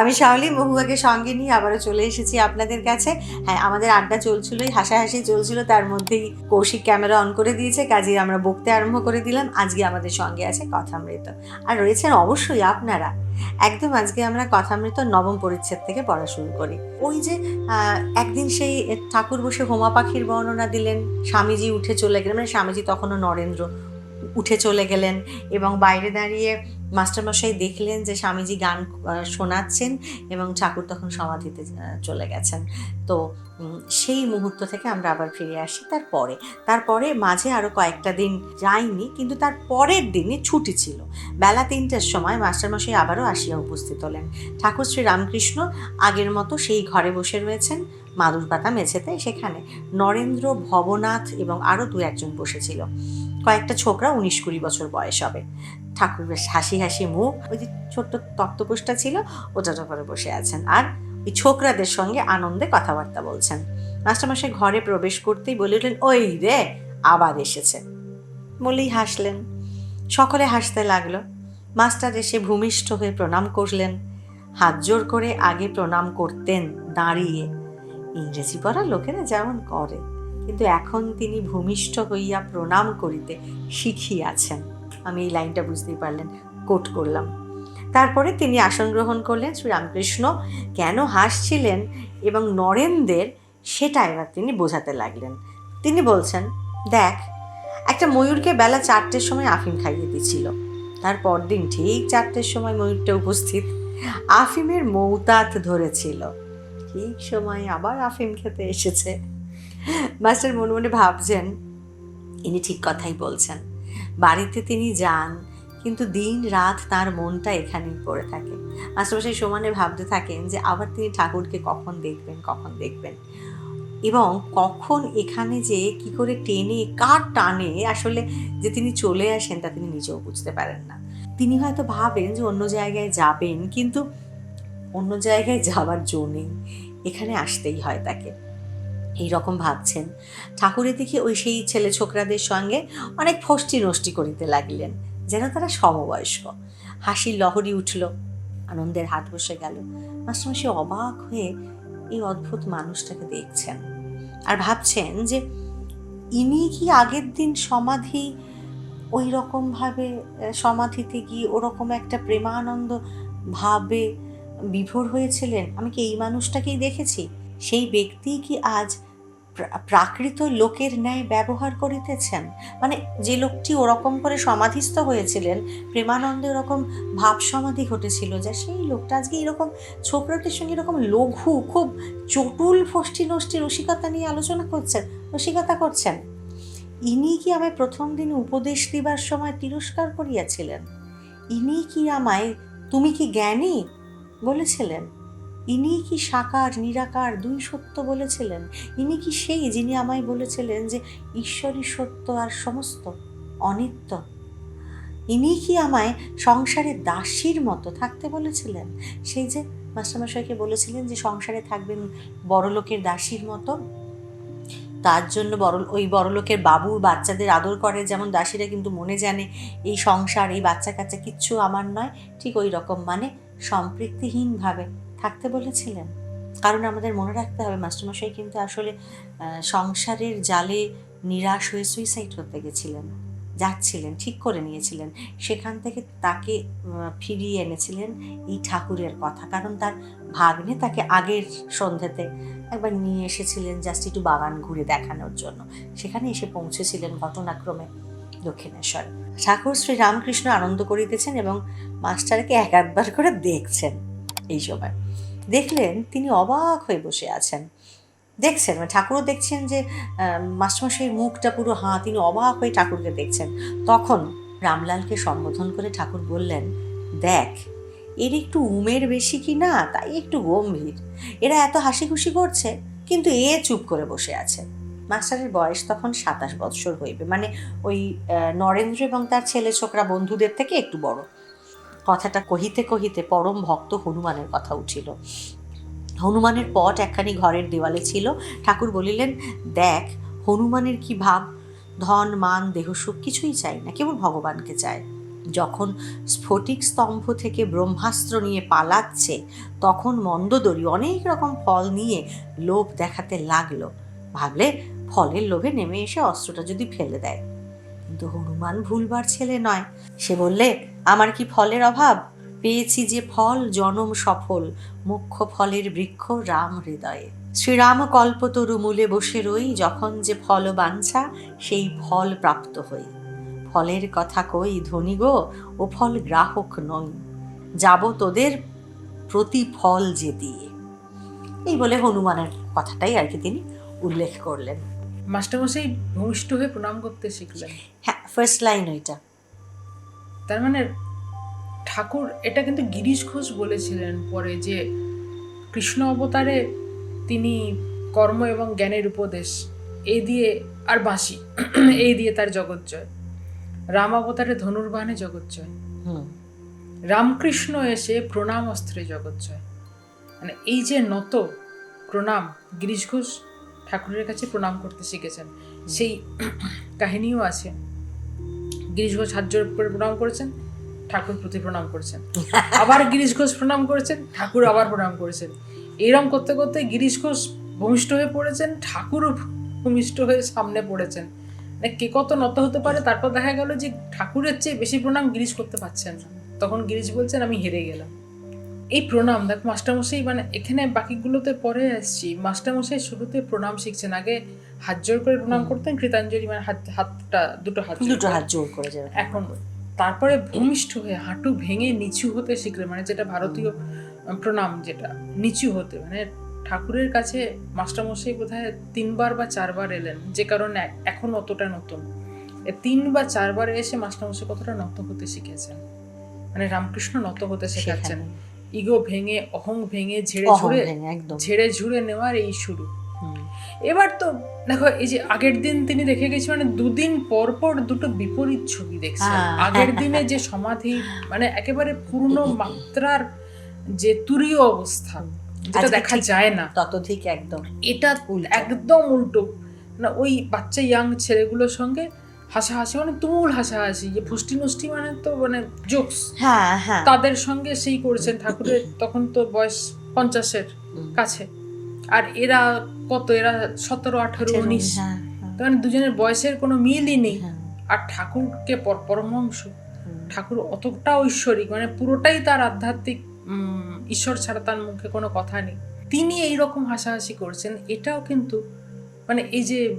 আমি শাওলি মহুয়াকে সঙ্গে নিয়ে আবারও চলে এসেছি আপনাদের কাছে। হ্যাঁ আমাদের আড্ডা চলছিলই, হাসাহাসি চলছিল, তার মধ্যেই কৌশিক ক্যামেরা অন করে দিয়েছে কাজে আমরা বকতে আরম্ভ করে দিলাম। আজকে আমাদের সঙ্গে আছে কথামৃত। আর রয়েছেন অবশ্যই আপনারা। একদম আজকে আমরা কথামৃত নবম পরিচ্ছেদ থেকে পড়া শুরু করি। ওই যে একদিন সেই ঠাকুর বসে হোমা পাখির বর্ণনা দিলেন, স্বামীজি উঠে চলে গেলেন মানে স্বামীজি তখনও নরেন্দ্র। উঠে চলে গেলেন এবং বাইরে দাঁড়িয়ে মাস্টারমশাই দেখলেন যে স্বামীজি গান শোনাচ্ছেন এবং ঠাকুর তখন সমাধিতে চলে গেছেন। তো সেই মুহূর্ত থেকে আমরা আবার ফিরে আসি তারপরে। তারপরে মাঝে আরও কয়েকটা দিন যাইনি কিন্তু তার পরের দিনে ছুটি ছিল। বেলা তিনটের সময় মাস্টারমশাই আবারও আসিয়া উপস্থিত হলেন। ঠাকুর শ্রী রামকৃষ্ণ আগের মতো সেই ঘরে বসে রয়েছেন, মাদুর পাতা মেঝেতে। সেখানে নরেন্দ্র, ভবনাথ এবং আরও দু একজন বসেছিল। কয়েকটা ছোকরা উনিশ কুড়ি বছর বয়স হবে। ঠাকুর বেশ হাসি হাসি মুখ, ওই যে ছোট্ট তক্তপোষটা ছিল ওটার উপরে বসে আছেন। আর ওই ছোকরাদের সঙ্গে আনন্দে কথাবার্তা বলছেন। মাস্টারমশাই ঘরে প্রবেশ করতেই বলে উঠলেন, ওই রে, আবার এসেছে। বলেই হাসলেন। সকলে হাসতে লাগল। মাস্টার এসে ভূমিষ্ঠ হয়ে প্রণাম করলেন। হাত জোর করে আগে প্রণাম করতেন দাঁড়িয়ে। ইংরেজি পড়া লোকেরা যেমন করে। কিন্তু এখন তিনি ভূমিষ্ঠ হইয়া প্রণাম করিতে শিখিয়াছেন। আমি এই লাইনটা বুঝতেই পারলেন, কোট করলাম। তারপরে তিনি আসন গ্রহণ করলেন শ্রীরামকৃষ্ণ। কেন হাসছিলেন এবং নরেনদের সেটা এবার তিনি বোঝাতে লাগলেন। তিনি বলছেন, দেখ, একটা ময়ূরকে বেলা চারটের সময় আফিম খাইয়ে দিছিল। তার পরদিন ঠিক চারটের সময় ময়ূরটা উপস্থিত। আফিমের মৌতাত ধরেছিল। ঠিক সময় আবার আফিম খেতে এসেছে। মাস্টার মনে মনে ভাবছেন, ইনি ঠিক কথাই বলছেন। বাড়িতে তিনি যান, কিন্তু দিন রাত তার মনটা এখানেই পড়ে থাকে। মাস্টারমশাই সমানে ভাবতে থাকেন যে, আবার তিনি ঠাকুরকে কখন দেখবেন কখন দেখবেন? এবং কখন এখানে যে কি করে টেনে, কার টানে আসলে যে তিনি চলে আসেন তা তিনি নিজেও বুঝতে পারেন না। তিনি হয়তো ভাবেন যে, অন্য জায়গায় যাবেন, কিন্তু অন্য জায়গায় যাওয়ার জো নেই। এখানে আসতেই হয় তাকে। এই রকম ভাবছেন। ঠাকুরের দিকে ওই সেই ছেলে ছোকরাদের সঙ্গে অনেক ফষ্টি নষ্টি করিতে লাগলেন, যেন তারা সমবয়স্ক। হাসির লহরি উঠল, আনন্দের হাত বসে গেল। মাস্টারমশাই অবাক হয়ে এই অদ্ভুত মানুষটাকে দেখছেন আর ভাবছেন যে ইনি কি আগের দিন সমাধি ওই রকমভাবে সমাধিতে গিয়ে ওরকম একটা প্রেমানন্দ ভাবে বিভোর হয়েছিলেন? আমি কি এই মানুষটাকেই দেখেছি? সেই ব্যক্তি কি আজ প্রাকৃত লোকের ন্যায় ব্যবহার করিতেছেন? মানে যে লোকটি ওরকম করে সমাধিস্থ হয়েছিলেন, প্রেমানন্দে ওরকম ভাব সমাধি ঘটেছিল যা সেই লোকটা আজকে এরকম ছোকরাটির সঙ্গে এরকম লঘু, খুব চটুল, ফষ্টি নষ্টি রসিকতা নিয়ে আলোচনা করছেন, রসিকতা করছেন। ইনি কি আমায় প্রথম দিন উপদেশ দিবার সময় তিরস্কার করিয়াছিলেন? ইনি কি আমায়, তুমি কি জ্ঞানী? বলেছিলেন। ইনি কি সাকার, নিরাকার, দুই সত্য বলেছিলেন? ইনি কি সেই যিনি আমায় বলেছিলেন যে ঈশ্বরই সত্য আর সমস্ত, অনিত্য? ইনি কি আমায় সংসারে দাসীর মতো থাকতে বলেছিলেন? সেই যে মাস্টারমশাইকে বলেছিলেন যে সংসারে থাকবেন বড়লোকের দাসীর মতো, তার জন্য বড়, ওই বড়লোকের বাবু বাচ্চাদের আদর করে, যেমন দাসীরা কিন্তু মনে জানে, এই সংসার, এই বাচ্চা কাচ্চা কিচ্ছু আমার নয়, ঠিক ওই রকম মানে সম্পৃক্তিহীনভাবে থাকতে বলেছিলেন? কারণ আমাদের মনে রাখতে হবে, মাস্টারমশাই কিন্তু আসলে সংসারের জালে নিরাশ হয়ে সুইসাইড করতে গেছিলেন, যাচ্ছিলেন, ঠিক করে নিয়েছিলেন। সেখান থেকে তাকে ফিরিয়ে এনেছিলেন এই ঠাকুরের কথা। কারণ তার ভাগ্নে তাকে আগের সন্ধ্যেতে একবার নিয়ে এসেছিলেন জাস্ট একটু বাগান ঘুরে দেখানোর জন্য। সেখানে এসে পৌঁছেছিলেন ঘটনাক্রমে দক্ষিণেশ্বর। ঠাকুর শ্রী রামকৃষ্ণ আনন্দ করিতেছেন এবং মাস্টারকে এক আধবার করে দেখছেন। এই সময়। দেখলেন তিনি অবাক হয়ে বসে আছেন। দেখছেন মানে ঠাকুরও দেখছেন যে আহ, মাস্টারমশাইয়ের মুখটা পুরো হাঁ তিনি অবাক হয়ে ঠাকুরকে দেখছেন। তখন রামলালকে সম্বোধন করে ঠাকুর বললেন দেখ এর একটু উমের বেশি কি না? তাই একটু গম্ভীর। এরা এত হাসি খুশি করছে কিন্তু এ চুপ করে বসে আছে। মাস্টারের বয়স তখন সাতাশ বৎসর হইবে। মানে ওই নরেন্দ্র এবং তার ছেলে ছোকরা বন্ধুদের থেকে একটু বড়। কথাটা কহিতে কহিতে পরম ভক্ত হনুমানের কথা উঠিল। হনুমানের পট একখানি ঘরের দেওয়ালে ছিল। ঠাকুর বলিলেন, দেখ, হনুমানের কি ভাব? ধন, মান, দেহ সুখ কিছুই চাই না, কেবল ভগবানকে চায় যখন স্ফটিক স্তম্ভ থেকে ব্রহ্মাস্ত্র নিয়ে পালাচ্ছে, তখন মন্দদরি অনেক রকম ফল নিয়ে লোভ দেখাতে লাগল। ভাবলে ফলের লোভে নেমে এসে অস্ত্রটা যদি ফেলে দেয়। কিন্তু হনুমান ভুলবার ছেলে নয়। সে বললে আমার কি ফলের অভাব? পেয়েছি যে ফল জনম সফল মুখ্য ফলের বৃক্ষ রাম হৃদয়ে। শ্রীরাম কল্পতরু মূলে বসে রই যখন যে ফল বাঞ্ছা সেই ফল প্রাপ্ত হই। ফলের কথা কই ধনী গো ও ফল গ্রাহক নই। যাব তোদের প্রতিফল যে দিয়ে। এই বলে হনুমানের কথাটাই আর কি তিনি উল্লেখ করলেন। মাস্টারমশাই ভূমিষ্ঠ হয়ে প্রণাম করতে শিখলেন। হ্যাঁ ফার্স্ট লাইন ওইটা। তার মানে ঠাকুর এটা কিন্তু গিরিশ ঘোষ বলেছিলেন পরে যে কৃষ্ণ অবতারে তিনি কর্ম এবং জ্ঞানের উপদেশ এই দিয়ে আর বাঁশি এই দিয়ে তার জগৎজয়। রাম অবতারে ধনুর্বাণে জগৎজয়। হুম। রামকৃষ্ণ এসে প্রণাম অস্ত্রে জগৎজয়। মানে এই যে নত প্রণাম গিরিশ ঘোষ ঠাকুরের কাছে প্রণাম করতে শিখেছেন সেই কাহিনীও আছে। গিরিশ ঘোষ হাত জোর করে প্রণাম করেছেন ঠাকুর প্রতি প্রণাম করেছেন। আবার গিরিশ ঘোষ প্রণাম করেছেন ঠাকুর আবার প্রণাম করেছেন। এরম করতে করতে গিরিশ ঘোষ ভূমিষ্ঠ হয়ে পড়েছেন ঠাকুরও ভূমিষ্ঠ হয়ে সামনে পড়েছেন। মানে কে কত নত হতে পারে তারপর দেখা গেল যে ঠাকুরের চেয়ে বেশি প্রণাম গিরিশ করতে পারছেন না। তখন গিরিশ বলছেন আমি হেরে গেলাম। এই প্রণাম দেখ মাস্টারমশাই মানে এখানে বাকিগুলোতে পরে আসছি। মাস্টারমশাই শুরুতে প্রণাম শিখছেন আগে হাত জোর করে প্রণাম করতেন কৃতাঞ্জলি মানে হাত হাতটা দুটো হাত দুটো হাত জোর করে যাবে। এখন তারপরে ভূমিষ্ঠ হয়ে হাঁটু ভেঙে নিচু হতে শিখলেন মানে যেটা ভারতীয় প্রণাম যেটা নিচু হতে মানে ঠাকুরের কাছে মাস্টারমশাই বোধহয় তিনবার বা চারবার এলেন যে কারণে এখন অতটা নতুন। তিন বা চারবার এসে মাস্টারমশাই কতটা নত হতে শিখেছেন? মানে রামকৃষ্ণ নত হতে শেখাচ্ছেন। ইগো ভেঙে অহং ভেঙে ঝেড়ে ঝুড়ে ঝেড়ে ঝুড়ে নেওয়ার এই শুরু। এবার তো দেখো এই যে আগের দিন তিনি দেখে গেছি মানে দুদিন পর পর দুটো বিপরীত ছবি দেখছেন। হ্যাঁ। আগের দিনে যে সমাধি মানে একেবারে পূর্ণ মাত্রার যে তুরীয় অবস্থা যেটা দেখা যায় না। তত ঠিক একদম। এটা। একদম উল্টো। না ওই বাচ্চা ইয়াং ছেলেগুলোর সঙ্গে হাসাহাসি মানে তুমুল হাসাহাসি যে ফুষ্টি মুষ্টি মানে তো মানে জোকস হ্যাঁ হ্যাঁ। তাদের সঙ্গে সেই করেছেন ঠাকুরের তখন তো বয়স পঞ্চাশের কাছে। আর এরা কত এরা সতেরো আঠেরো উনিশ। হ্যাঁ, হ্যাঁ, দুজনের বয়সের কোনো মিলই নেই। আর ঠাকুরকে পর- পরমহংস। ঠাকুর অতটা ঐশ্বরিক মানে পুরোটাই তার আধ্যাত্মিক ঈশ্বর ছাড়া তার মুখে কোনো কথা নেই। তিনি এই রকম হাসাহাসি করছেন এটাও কিন্তু মানে এই যে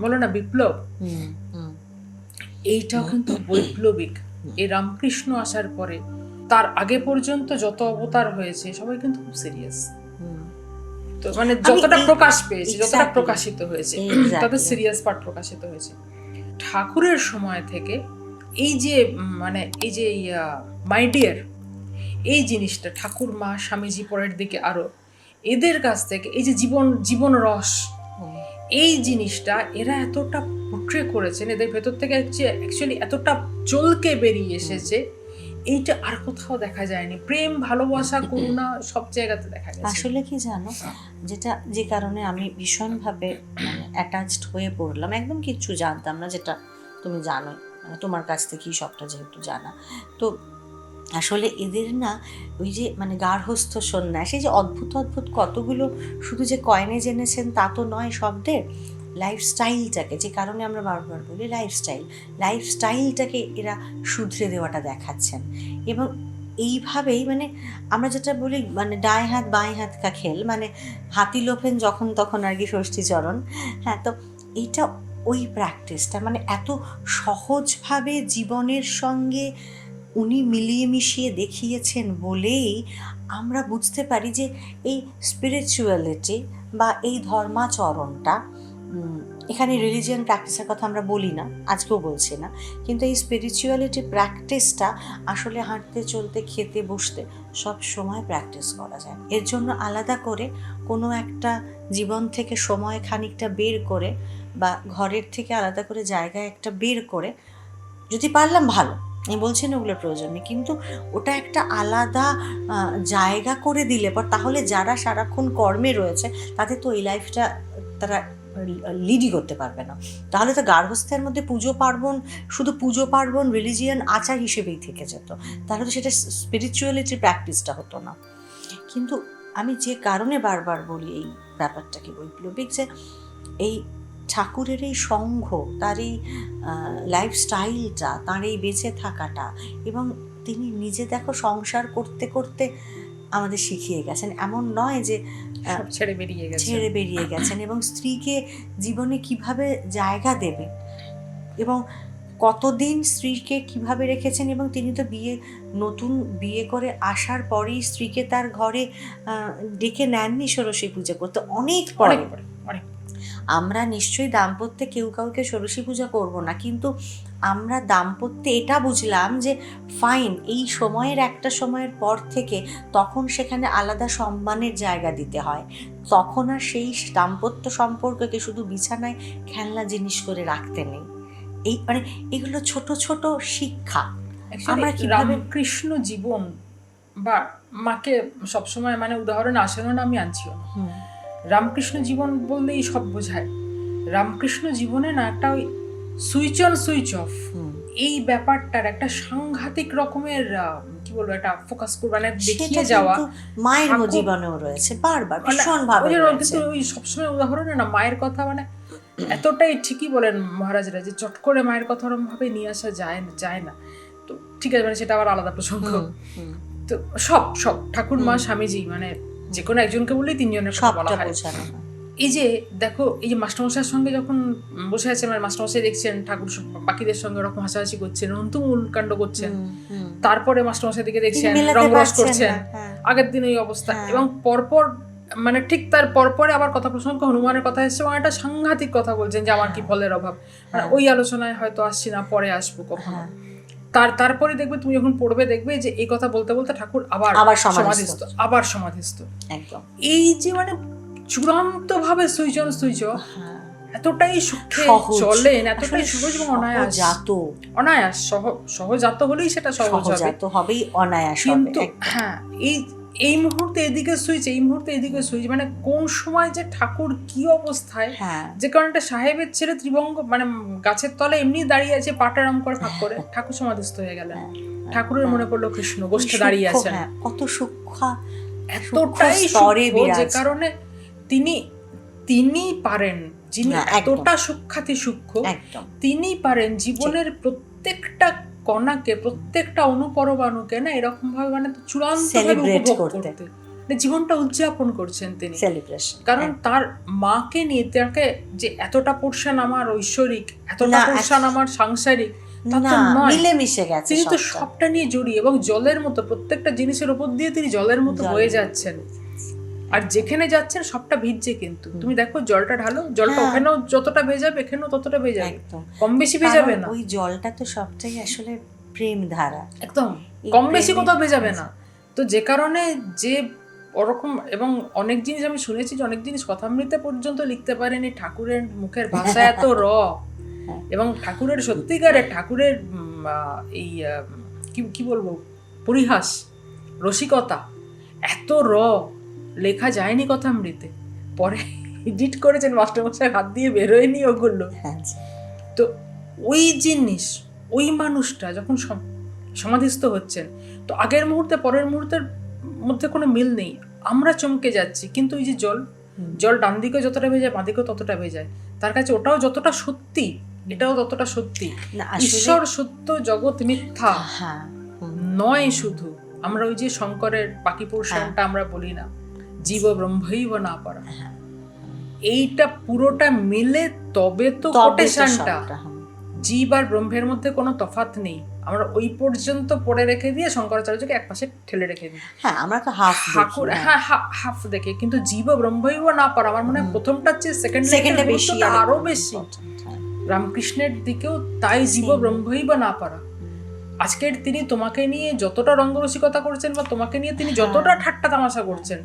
বলো না বিপ্লব। এইটাও কিন্তু বৈপ্লবিক। এই রামকৃষ্ণ আসার পরে তার আগে পর্যন্ত যত অবতার হয়েছে সবাই কিন্তু খুব সিরিয়াস তো মানে যতটা প্রকাশ পেয়েছে যতটা প্রকাশিত হয়েছে তাদের সিরিয়াস পার্ট প্রকাশিত হয়েছে। ঠাকুরের সময় থেকে এই যে মানে এই যে মাই ডিয়ার এই জিনিসটা ঠাকুর মা স্বামীজি পরের দিকে আরও এদের কাছ থেকে এই যে জীবন জীবন রস এই জিনিসটা এরা এতটা পোট্রে করেছেন, এদের ভেতর থেকে অ্যাকচুয়ালি এতটা চলকে বেরিয়ে এসেছে, এইটা আর কোথাও দেখা যায়নি। প্রেম, ভালোবাসা, করুণা সব জায়গাতে দেখা যায় আসলে কি জানো, যেটা যে কারণে আমি ভীষণভাবে মানে অ্যাটাচড হয়ে পড়লাম, একদম কিচ্ছু জানতাম না যেটা তুমি জানো মানে তোমার কাছ থেকেই সবটা যেহেতু জানা। তো আসলে এদের না ওই যে মানে গার্হস্থ সন্ন্যাস, এই যে অদ্ভুত অদ্ভুত কতগুলো শুধু যে কয়েনে জেনেছেন তা তো নয় শব্দের লাইফস্টাইলটাকে যে কারণে আমরা বারবার বলি লাইফস্টাইল লাইফস্টাইলটাকে এরা শুধরে দেওয়াটা দেখাচ্ছেন। এবং এইভাবেই মানে আমরা যেটা বলি মানে ডায় হাত, বাঁয়ে হাত কা খেল মানে হাতি লোফেন যখন তখন আর কি ষষ্ঠীচরণ হ্যাঁ তো এইটা ওই প্র্যাকটিসটা মানে এত সহজভাবে জীবনের সঙ্গে উনি মিলিয়ে মিশিয়ে দেখিয়েছেন বলেই আমরা বুঝতে পারি যে এই স্পিরিচুয়ালিটি বা এই ধর্মাচরণটা এখানে রিলিজিয়ান প্র্যাকটিসের কথা আমরা বলি না, আজকেও বলছি না। কিন্তু এই স্পিরিচুয়ালিটি প্র্যাকটিসটা আসলে হাঁটতে, চলতে, খেতে, বসতে সব সময় প্র্যাকটিস করা যায়। এর জন্য আলাদা করে কোনো একটা জীবন থেকে সময় খানিকটা বের করে বা ঘরের থেকে আলাদা করে জায়গায় একটা বের করে যদি পারলাম ভালো, আমি বলছি না ওগুলোর প্রয়োজন নেই, কিন্তু ওটা একটা আলাদা জায়গা করে দিলে পর তাহলে যারা সারাক্ষণ কর্মে রয়েছে তাদের তো এই লাইফটা তারা লিডই করতে পারবে না। তাহলে তো গার্হস্থ্যের মধ্যে পুজো পার্বণ, শুধু পুজো পার্বণ রিলিজিয়ান আচার হিসেবেই থেকে যেত। তাহলে তো সেটা স্পিরিচুয়ালিটির প্র্যাকটিসটা হতো না। কিন্তু আমি যে কারণে বারবার বলি এই ব্যাপারটাকে বৈপ্লবিক যে, এই ঠাকুরের এই সংঘ, তার এই লাইফস্টাইলটা তার এই বেঁচে থাকাটা এবং তিনি নিজে দেখো সংসার করতে করতে আমাদের শিখিয়ে গেছেন। এমন নয় যে ছেড়ে বেরিয়ে গেছে ছেড়ে বেরিয়ে গেছেন এবং স্ত্রীকে জীবনে কীভাবে জায়গা দেবে এবং কতদিন স্ত্রীকে কীভাবে রেখেছেন এবং তিনি তো বিয়ে নতুন বিয়ে করে আসার পরেই স্ত্রীকে তার ঘরে ডেকে নেননি ষোড়শী পূজা করতে অনেক পরে। আমরা নিশ্চয়ই দাম্পত্যে কেউ কাউকে ষোড়শী পূজা করব না কিন্তু আমরা দাম্পত্যে এটা বুঝলাম যে ফাইন এই সময়ের একটা সময়ের পর থেকে তখন সেখানে আলাদা সম্মানের জায়গা দিতে হয়। তখন আর সেই দাম্পত্য সম্পর্ককে শুধু বিছানায় খেলনা জিনিস করে রাখতে নেই। এই মানে এগুলো ছোট ছোট শিক্ষা। আমরা কিভাবে- রামকৃষ্ণ জীবন বা মাকে সবসময় মানে উদাহরণ আসেনও না আমি আনছিও না। রামকৃষ্ণ জীবন বললেই সব বোঝায়। রামকৃষ্ণ জীবনে না একটা ওই সুইচ অন সুইচ অফ। এই ব্যাপারটার একটা সাংঘাতিক রকমের কি বলব একটা ফোকাস করে মানে দেখিয়ে যাওয়া মায়ের জীবনেও রয়েছে বারবার মানে ভীষণ ভাবে কিন্তু ওই সবসময় উদাহরণে না মায়ের কথা মানে এতটাই ঠিকই বলেন মহারাজরা যে চট করে মায়ের কথা ওরম ভাবে নিয়ে আসা যায় না যায় না তো ঠিক আছে মানে সেটা আবার আলাদা প্রসঙ্গ। তো সব সব ঠাকুর মা স্বামীজি মানে যে কোনো একজনকে বললেই তিনজনের কথা বলা হয়। এই যে দেখো এই যে মাস্টারমশাইয়ের সঙ্গে যখন বসে আছে মানে মাস্টারমশাই দেখছেন ঠাকুর বাকিদের সঙ্গে ওরকম হাসাহাসি করছেন অন্তুমূল কাণ্ড করছেন। তারপরে মাস্টারমশাই দিকে দেখছেন রঙ্গরস করছেন হ্যাঁ। আগের দিন এই অবস্থা হ্যাঁ। এবং পরপর মানে ঠিক তার পরপরে আবার কথা প্রসঙ্গ হনুমানের কথা এসছে এবং একটা সাংঘাতিক কথা বলছেন যে আমার কি ফলের অভাব মানে হ্যাঁ। ওই আলোচনায় হয়তো আসছি না পরে আসব কখনো হ্যাঁ। তার তারপরে দেখবে তুমি যখন পড়বে দেখবে যে এই কথা বলতে বলতে ঠাকুর আবার আবার। সমাধিস্থ আবার সমাধিস্থ একদম এই যে মানে চূড়ান্ত ভাবে সুইচন সুইচ হ্যাঁ। এতটাই সুখে। চলেন এতটাই সহজ এবং অনায়াস। সহজাত। অনায়াস সহ সহজাত হলেই সেটা সহজ হবে। হবেই অনায়াস কিন্তু হ্যাঁ এই এই মুহূর্তে এদিকে সুইচ এই মুহূর্তে এদিকে সুইচ মানে কোন সময় যে ঠাকুর কি অবস্থায় হ্যাঁ। যে কারণটা সাহেবের ছেলে ত্রিভঙ্গ মানে গাছের তলায় এমনি দাঁড়িয়ে আছে পাটারাম করে ফাঁক করে ঠাকুর সমাধিস্থ হয়ে গেলেন। হ্যাঁ, ঠাকুরের মনে পড়ল কৃষ্ণ গোষ্ঠে দাঁড়িয়ে আছেন। হ্যাঁ, কত সূক্ষ্ম এতটাই স্তরে যে কারণে তিনি তিনি পারেন যিনি এতটা সূক্ষাতি সূক্ষ্ম তিনি পারেন জীবনের প্রত্যেকটা কণাকে প্রত্যেকটা অনুপরমাণুকে না এরকম ভাবে মানে চূড়ান্ত Celebrate করতে। মানে জীবনটা উদযাপন করছেন তিনি। সেলিব্রেশন কারণ তার মাকে নিয়ে তাকে যে এতটা পোর্শন আমার ঐশ্বরিক এতটা পোর্শন আমার সাংসারিক গেছে তিনি তো সবটা। সবটা নিয়ে জড়িয়ে এবং জলের মতো প্রত্যেকটা জিনিসের উপর দিয়ে তিনি জলের মতো হয়ে যাচ্ছেন। আর যেখানে যাচ্ছেন সবটা ভিজছে কিন্তু। তুমি দেখো জলটা ঢালো জলটা হ্যাঁ। ওখানেও যতটা ভেজাবে এখানেও ততটা ভেজাবে। একদম। কম বেশি ভেজাবে না। ওই জলটা তো সবটাই আসলে প্রেম ধারা একদম কম বেশি কোথাও ভেজাবে না। তো যে কারণে যে ওরকম এবং অনেক জিনিস আমি শুনেছি যে অনেক জিনিস কথামৃতে পর্যন্ত লিখতে পারেনি ঠাকুরের মুখের ভাষা এত র। হ্যাঁ। এবং ঠাকুরের সত্যিকারের ঠাকুরের এই কি বলব? পরিহাস রসিকতা এত র। লেখা যায়নি কথামৃতে। পরে এডিট করেছেন মাস্টারমশাই হাত দিয়ে বেরোয়নি ওগুলো। হ্যাঁ তো ওই জিনিস ওই মানুষটা যখন সম- সমাধিস্থ হচ্ছেন তো আগের মুহূর্তে পরের মুহূর্তের মধ্যে কোনো মিল নেই। আমরা চমকে যাচ্ছি কিন্তু ওই যে জল জল ডান দিকে যতটা ভেজায় বাঁ দিকেও ততটা ভেজায় তার কাছে ওটাও যতটা সত্যি এটাও ততটা সত্যি। ঈশ্বর সত্য জগৎ মিথ্যা। হ্যাঁ নয় শুধু। আমরা ওই যে শঙ্করের বাকি পোর্শনটা আমরা বলি না। জীব ব্রহ্মৈব না হ্যাঁ। এইটা পুরোটা মিলে তবে তো কোটেশনটা জীব আর ব্রহ্মের মধ্যে কোনো তফাৎ নেই আমরা ওই পর্যন্ত পড়ে রেখে দিয়ে শঙ্করাচার্যকে একপাশে ঠেলে রেখে দিই হ্যাঁ আমরা তো হাফ ঠাকুর হ্যাঁ হাফ দেখে কিন্তু জীব ব্রহ্মৈব না পারা আমার মনে হয় হুম। প্রথমটার চেয়ে সেকেন্ড সেকেন্ডে বেশি আরও বেশি হ্যাঁ। রামকৃষ্ণের দিকেও তাই জীব. ব্রহ্মৈব না পারা আজকের তিনি তোমাকে নিয়ে যতটা রঙ্গরসিকতা করছেন বা তোমাকে নিয়ে তিনি হ্যাঁ। যতটা ঠাট্টা তামাশা করছেন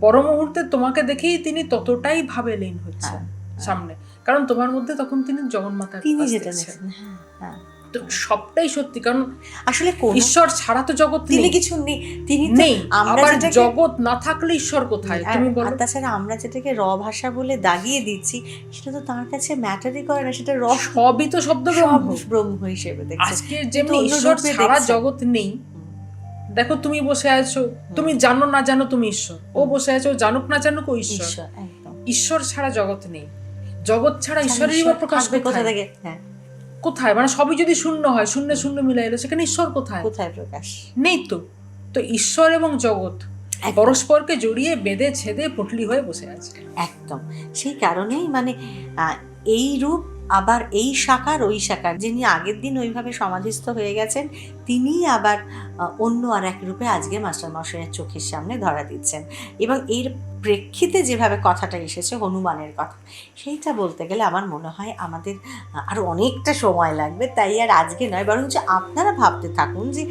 পর মুহূর্তে তোমাকে দেখেই তিনি ততটাই ভাবে লীন হচ্ছেন হ্যাঁ, সামনে। কারণ তোমার মধ্যে তখন তিনি জগন্মাতার তিনি যেটা হ্যাঁ হ্যাঁ। তো সবটাই সত্যি কারণ আসলে ঈশ্বর ছাড়া তো জগৎ তিনি কিছু নেই তিনি নেই। আবার জগৎ না থাকলে ঈশ্বর কোথায়? তুমি বলো। তাছাড়া আমরা যেটাকে র ভাষা বলে দাগিয়ে দিচ্ছি সেটা তো তার কাছে ম্যাটারই করে না সেটা রস সবই তো শব্দ ব্রহ্ম ব্রহ্ম হিসেবে দেখছে। আজকে যেমনি ঈশ্বর ছাড়া জগৎ নেই দেখো তুমি বসে আছো তুমি জানো না জানো তুমি ঈশ্বর। ও বসে আছো জানুক না জানুক ও ঈশ্বর। ঈশ্বর ছাড়া জগৎ নেই। জগৎ ছাড়া ঈশ্বরেরই বা প্রকাশ কোথা থেকে? হ্যাঁ। কোথায়? মানে সবই যদি শূন্য হয় শূন্য শূন্য মিলাই এলো সেখানে ঈশ্বর কোথায়? কোথায় প্রকাশ? নেই তো। তো ঈশ্বর এবং জগৎ পরস্পরকে জড়িয়ে বেঁধে ছেদে পটলি হয়ে বসে আছে। একদম। সেই কারণেই মানে এই রূপ আবার এই শাখার ওই শাখার। যিনি আগের দিন ওইভাবে সমাধিস্থ হয়ে গেছেন তিনিই আবার অন্য আর এক রূপে আজকে মাস্টার মশাইয়ের চোখের সামনে ধরা দিচ্ছেন। এবং এর প্রেক্ষিতে যেভাবে কথাটা এসেছে, হনুমানের কথা, সেইটা বলতে গেলে আমার মনে হয় আমাদের আরও অনেকটা সময় লাগবে। তাই আর আজকে নয়, বরঞ্চ আপনারা ভাবতে থাকুন যে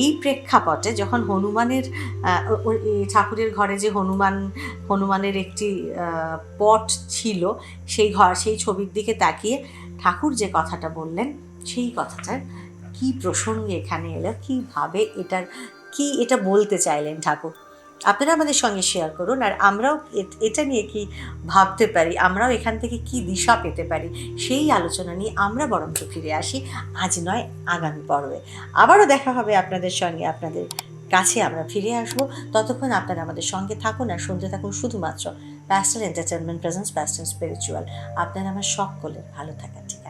এই প্রেক্ষাপটে যখন হনুমানের ঠাকুরের ঘরে যে হনুমান, হনুমানের একটি পট ছিল, সেই ঘর, সেই ছবির দিকে তাকিয়ে ঠাকুর যে কথাটা বললেন, সেই কথাটার কি প্রসঙ্গে এখানে এলো? কীভাবে এটার, কি এটা বলতে চাইলেন ঠাকুর? আপনারা আমাদের সঙ্গে শেয়ার করুন আর আমরাও এটা নিয়ে কি ভাবতে পারি? আমরাও এখান থেকে কি দিশা পেতে পারি? সেই আলোচনা নিয়ে আমরা বরঞ্চ ফিরে আসি। আজ নয়, আগামী পর্বে। আবারও দেখা হবে আপনাদের সঙ্গে। আপনাদের কাছে আমরা ফিরে আসব। ততক্ষণ আপনারা আমাদের সঙ্গে থাকুন আর শুনতে থাকুন শুধুমাত্র pastel entertainment presence pastel spiritual আপনারা আমার সকলের ভালো থাকা ঠিক